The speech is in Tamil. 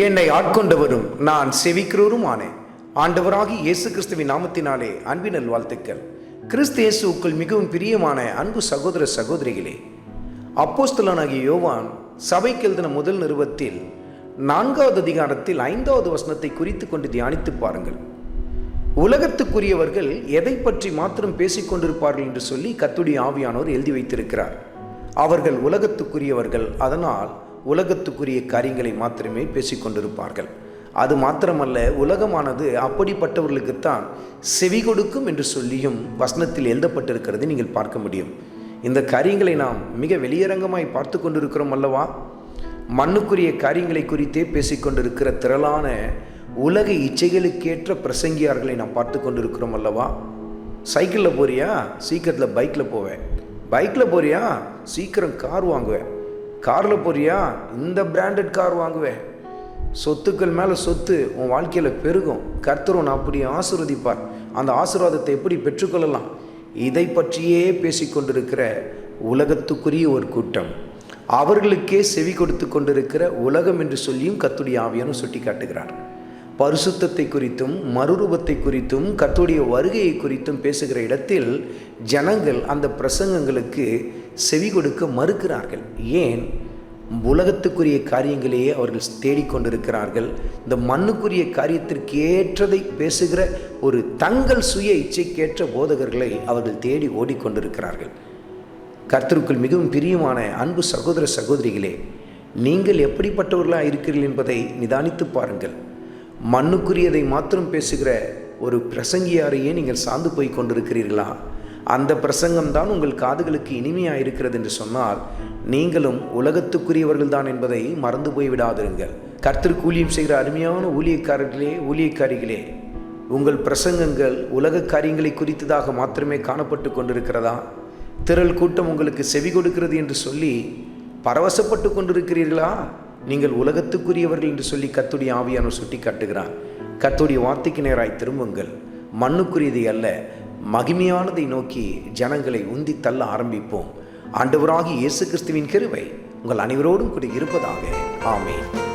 என்னை ஆட்கொண்டவரும் நான் செவிக்கிறோரும் ஆனேன் ஆண்டவராகி இயேசு கிறிஸ்துவின் நாமத்தினாலே அன்பினல் வாழ்த்துக்கள் கிறிஸ்து இயேசுவுக்குள் மிகவும் பிரியமான அன்பு சகோதர சகோதரிகளே அப்போஸ்தலனாகிய யோவான் சபைக்கு எழுதின முதல் நிறுவத்தில் நான்காவது அதிகாரத்தில் ஐந்தாவது வசனத்தை குறித்து கொண்டு தியானித்து பாருங்கள். உலகத்துக்குரியவர்கள் எதை பற்றி மாத்திரம் பேசிக் கொண்டிருப்பார்கள் என்று சொல்லி கத்துடைய ஆவியானோர் எழுதி வைத்திருக்கிறார். அவர்கள் உலகத்துக்குரியவர்கள் அதனால் உலகத்துக்குரிய காரியங்களை மாத்திரமே பேசிக்கொண்டிருப்பார்கள். அது மாத்திரமல்ல உலகமானது அப்படிப்பட்டவர்களுக்குத்தான் செவி கொடுக்கும் என்று சொல்லியும் வசனத்தில் எழுதப்பட்டிருக்கிறது நீங்கள் பார்க்க முடியும். இந்த காரியங்களை நாம் மிக வெளியரங்கமாய் பார்த்து கொண்டிருக்கிறோம் அல்லவா? மண்ணுக்குரிய காரியங்களை குறித்தே பேசிக்கொண்டிருக்கிற திரளான உலக இச்சைகளுக்கேற்ற பிரசங்கியார்களை நாம் பார்த்து கொண்டிருக்கிறோம் அல்லவா? சைக்கிளில் போறியா? சீக்கிரத்தில் பைக்கில் போவேன். பைக்கில் போறியா? சீக்கிரம் கார் வாங்குவேன். காரில் போறியா? இந்த பிராண்டட் கார் வாங்குவேன். சொத்துக்கள் மேலே சொத்து உன் வாழ்க்கையில் பெருகும். கர்த்தர் உன்னை அப்படி ஆசிர்வதிப்பார். அந்த ஆசீர்வாதத்தை எப்படி பெற்றுக்கொள்ளலாம்? இதை பற்றியே பேசிக்கொண்டிருக்கிற உலகத்துக்குரிய ஒரு கூட்டம். அவர்களுக்கே செவி கொடுத்து கொண்டிருக்கிற உலகம் என்று சொல்லியும் கத்துடைய ஆவியானும் சுட்டி காட்டுகிறார் பரிசுத்தத்தை குறித்தும் மறுரூபத்தை குறித்தும் கத்துடைய வருகையை குறித்தும் பேசுகிற இடத்தில் ஜனங்கள் அந்த பிரசங்கங்களுக்கு செவி கொடுக்க மறுக்கிறார்கள். ஏன்? உலகத்துக்குரிய காரியங்களையே அவர்கள் தேடிக்கொண்டிருக்கிறார்கள். இந்த மண்ணுக்குரிய காரியத்திற்கு ஏற்றதை பேசுகிற ஒரு தங்கள் சுய இச்சைக்கேற்ற போதகர்களை அவர்கள் தேடி ஓடிக்கொண்டிருக்கிறார்கள். கர்த்தருக்குள் மிகவும் பிரியமான அன்பு சகோதர சகோதரிகளே நீங்கள் எப்படிப்பட்டவர்களாக இருக்கிறீர்கள் என்பதை நிதானித்து பாருங்கள். மண்ணுக்குரியதை மாத்திரம் பேசுகிற ஒரு பிரசங்கியாரையே நீங்கள் சார்ந்து போய் கொண்டிருக்கிறீர்களா? அந்த பிரசங்கம்தான் உங்கள் காதுகளுக்கு இனிமையாக இருக்கிறது என்று சொன்னால் நீங்களும் உலகத்துக்குரியவர்கள் தான் என்பதை மறந்து போய் விடாதிருங்கள் கர்த்தர் கூலியம் செய்கிற அருமையான ஊழியக்காரர்களே ஊழியக்காரிகளே உங்கள் பிரசங்கங்கள் உலக காரியங்களை குறித்ததாக மாத்திரமே காணப்பட்டு கொண்டிருக்கிறதா? திரள் கூட்டம் உங்களுக்கு செவி கொடுக்கிறது என்று சொல்லி பரவசப்பட்டு கொண்டிருக்கிறீர்களா? நீங்கள் உலகத்துக்குரியவர்கள் என்று சொல்லி கத்துடைய ஆவியானவர் சுட்டி காட்டுகிறார் கத்துடைய வார்த்தைக்கு நேராய் திரும்புங்கள். மண்ணுக்குரியது அல்ல மகிமையானதை நோக்கி ஜனங்களை உந்தி தள்ள ஆரம்பிப்போம். ஆண்டவராகி இயேசு கிறிஸ்துவின் கிருவை உங்கள் அனைவரோடும் கூட இருப்பதாக. ஆமேன்.